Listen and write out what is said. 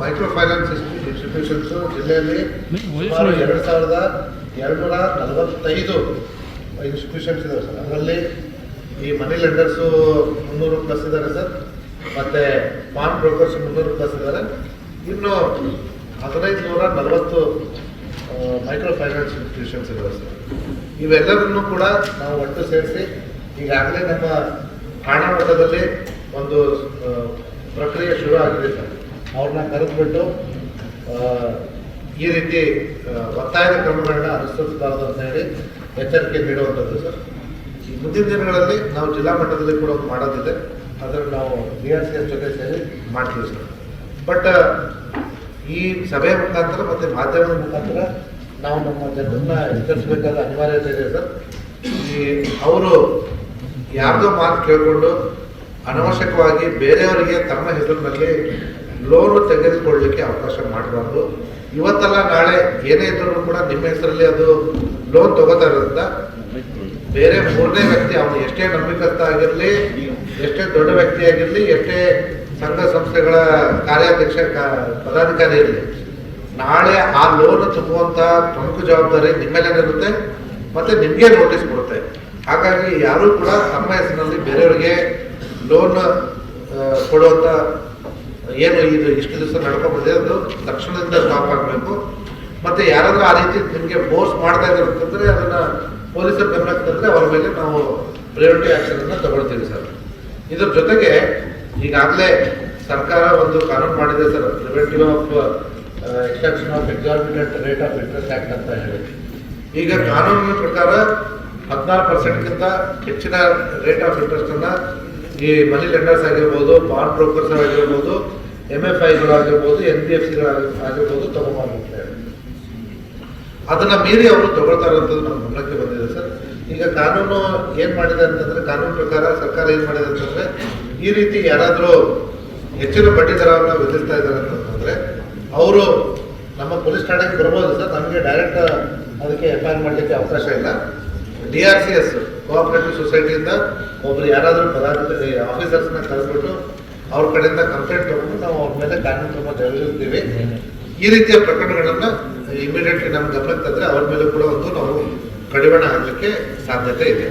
Micro finance institutions ಜಿಲ್ಲೆಯಲ್ಲಿ ಸುಮಾರು ಎರಡು ಸಾವಿರದ ಎರಡುನೂರ ನಲವತ್ತೈದು ಇನ್ಸ್ಟಿಟ್ಯೂಷನ್ಸ್ ಇದಾವೆ ಸರ್. ಅದರಲ್ಲಿ ಈ ಮನಿ ಲೆಂಡರ್ಸು ಮುನ್ನೂರು ಪ್ಲಸ್ ಇದ್ದಾರೆ ಸರ್. ಮತ್ತು ಪಾನ್ ಬ್ರೋಕರ್ಸ್ ಮುನ್ನೂರು ಪ್ಲಸ್ ಇದ್ದಾರೆ ಇನ್ನು ಹದಿನೈದು ನೂರ ನಲವತ್ತು ಮೈಕ್ರೋ ಫೈನಾನ್ಸ್ ಇನ್ಸ್ಟಿಟ್ಯೂಷನ್ಸ್ ಇದಾವೆ ಸರ್. ಇವೆಲ್ಲರನ್ನು ಕೂಡ ನಾವು ಒಟ್ಟು ಸೇರಿಸಿ ಈಗಾಗಲೇ ನಮ್ಮ ಮಟ್ಟದಲ್ಲಿ ಒಂದು ಪ್ರಕ್ರಿಯೆ ಶುರು ಆಗಿದೆ ಸರ್. ಅವ್ರನ್ನ ಕರೆದುಬಿಟ್ಟು ಈ ರೀತಿ ಒತ್ತಾಯದ ಕ್ರಮಗಳನ್ನ ಅನುಸರಿಸಬಾರದು ಅಂತ ಹೇಳಿ ಎಚ್ಚರಿಕೆ ನೀಡುವಂಥದ್ದು ಸರ್. ಈ ಮುಂದಿನ ದಿನಗಳಲ್ಲಿ ನಾವು ಜಿಲ್ಲಾ ಮಟ್ಟದಲ್ಲಿ ಕೂಡ ಮಾಡೋದಿದೆ. ಅದನ್ನು ನಾವು ಬಿ ಆರ್ ಸಿ ಎಸ್ ಜೊತೆ ಸೇರಿ ಮಾಡ್ತೀವಿ ಸರ್. ಬಟ್, ಈ ಸಭೆಯ ಮುಖಾಂತರ ಮತ್ತು ಮಾಧ್ಯಮದ ಮುಖಾಂತರ ನಾವು ನಮ್ಮ ಜನರನ್ನ ಎಚ್ಚರಿಸಬೇಕಾದ ಅನಿವಾರ್ಯತೆ ಇದೆ ಸರ್. ಈ ಅವರು ಯಾರ್ದೋ ಮಾತು ಕೇಳಿಕೊಂಡು ಅನವಶ್ಯಕವಾಗಿ ಬೇರೆಯವರಿಗೆ ತಮ್ಮ ಹೆಸರಿನಲ್ಲಿ ಲೋನು ತೆಗೆದುಕೊಳ್ಳಲಿಕ್ಕೆ ಅವಕಾಶ ಮಾಡಬಾರ್ದು. ಇವತ್ತಲ್ಲ ನಾಳೆ ಏನೇ ಇದ್ರೂ ಕೂಡ ನಿಮ್ಮ ಹೆಸರಲ್ಲಿ ಅದು ಲೋನ್ ತಗೋತಾ ಇರೋದ್ರಿಂದ ಬೇರೆ ಮೂರನೇ ವ್ಯಕ್ತಿ ಅವನು ಎಷ್ಟೇ ನಂಬಿಕಸ್ಥ ಆಗಿರಲಿ, ಎಷ್ಟೇ ದೊಡ್ಡ ವ್ಯಕ್ತಿ ಆಗಿರಲಿ, ಎಷ್ಟೇ ಸಂಘ ಸಂಸ್ಥೆಗಳ ಕಾರ್ಯಾಧ್ಯಕ್ಷ ಪದಾಧಿಕಾರಿ ಇರಲಿ, ನಾಳೆ ಆ ಲೋನ್ ತುಂಬುವಂತ ಪ್ರಮುಖ ಜವಾಬ್ದಾರಿ ನಿಮ್ಮ ಮೇಲೇನೆ ಇರುತ್ತೆ, ಮತ್ತೆ ನಿಮಗೆ ನೋಟಿಸ್ ಕೊಡುತ್ತೆ ಹಾಗಾಗಿ ಯಾರೂ ಕೂಡ ತಮ್ಮ ಹೆಸರಿನಲ್ಲಿ ಬೇರೆಯವರಿಗೆ ಲೋನ್ ಕೊಡುವಂತ ಏನು ಇದು ಇಷ್ಟು ದಿವಸ ನಡ್ಕೊಂಡ್ಬಂದಿದೆ ಅದು ತಕ್ಷಣದಿಂದ ಸ್ಟಾಪ್ ಆಗಬೇಕು. ಮತ್ತೆ ಯಾರಾದರೂ ಆ ರೀತಿ ನಿಮಗೆ ಫೋರ್ಸ್ ಮಾಡ್ತಾ ಇದ್ದಾರೆ ಅಂತಂದರೆ ಅದನ್ನು ಪೊಲೀಸರ ಗಮನಕ್ಕೆ ತಂದರೆ ಅವರ ಮೇಲೆ ನಾವು ಪ್ರಿಯಾರಿಟಿ ಆಕ್ಷನ್ ಅನ್ನ ತಗೊಳ್ತೀವಿ ಸರ್. ಇದ್ರ ಜೊತೆಗೆ ಈಗಾಗಲೇ ಸರ್ಕಾರ ಒಂದು ಕಾನೂನು ಮಾಡಿದೆ sir preventive of extraction of exorbitant rate of interest act ಅಂತ ಹೇಳಿ. ಈಗ ಕಾನೂನಿನ ಪ್ರಕಾರ ಹದಿನಾರು ಪರ್ಸೆಂಟ್ಗಿಂತ ಹೆಚ್ಚಿನ ರೇಟ್ ಆಫ್ ಇಂಟ್ರೆಸ್ಟನ್ನು ಈ ಮನಿ ಲೆಂಡರ್ಸ್ ಆಗಿರ್ಬೋದು ಬಾಂಡ್ ಬ್ರೋಕರ್ಸ್ ಆಗಿರ್ಬೋದು ಎಂ ಎಫ್ ಐಗಳಾಗಿರ್ಬೋದು ಎನ್ ಬಿ ಎಫ್ ಸಿಗಳಾಗಿರ್ಬೋದು ಹೇಳಿ ಅದನ್ನ ಮೀರಿ ಅವರು ತಗೊಳ್ತಾರೆ ಇರೋಂಥದ್ದು ನಮ್ಮ ಗಮನಕ್ಕೆ ಬಂದಿದೆ ಸರ್. ಈಗ ಕಾನೂನು ಏನ್ ಮಾಡಿದೆ ಅಂತಂದ್ರೆ, ಕಾನೂನು ಪ್ರಕಾರ ಸರ್ಕಾರ ಏನ್ ಮಾಡಿದೆ ಅಂತಂದ್ರೆ, ಈ ರೀತಿ ಯಾರಾದರೂ ಹೆಚ್ಚಿನ ಬಡ್ಡಿ ದರವನ್ನು ವಿಧಿಸ್ತಾ ಇದ್ದಾರೆ ಅಂತಂದ್ರೆ, ಅವರು ನಮ್ಮ ಪೊಲೀಸ್ ಠಾಣೆಗೆ ಬರ್ಬೋದು ಸರ್. ನಮಗೆ ಡೈರೆಕ್ಟ್ ಅದಕ್ಕೆ ಎಫ್ ಐ ಆರ್ ಮಾಡಲಿಕ್ಕೆ ಅವಕಾಶ ಇಲ್ಲ. D R C S cooperative ಸೊಸೈಟಿಯಿಂದ ಒಬ್ರು ಯಾರಾದರೂ ಪದಾಧಿಕಾರಿ ಆಫೀಸರ್ಸ್ನ ಕರೆದ್ಬಿಟ್ಟು ಅವ್ರ ಕಡೆಯಿಂದ ಕಂಪ್ಲೇಂಟ್ ತಗೊಂಡು ನಾವು ಅವ್ರ ಮೇಲೆ ಕಾನೂನು ಕ್ರಮ ಜರುಗಿಸ್ತೀವಿ. ಈ ರೀತಿಯ ಪ್ರಕರಣಗಳನ್ನು ಇಮಿಡಿಯೇಟ್ಲಿ ನಮ್ಮ ಗಮನಕ್ಕೆ ತಂದರೆ ಅವ್ರ ಮೇಲೆ ಕೂಡ ಒಂದು ನಾವು ಕಡಿವಾಣ ಹಾಕಲಿಕ್ಕೆ ಸಾಧ್ಯತೆ ಇದೆ.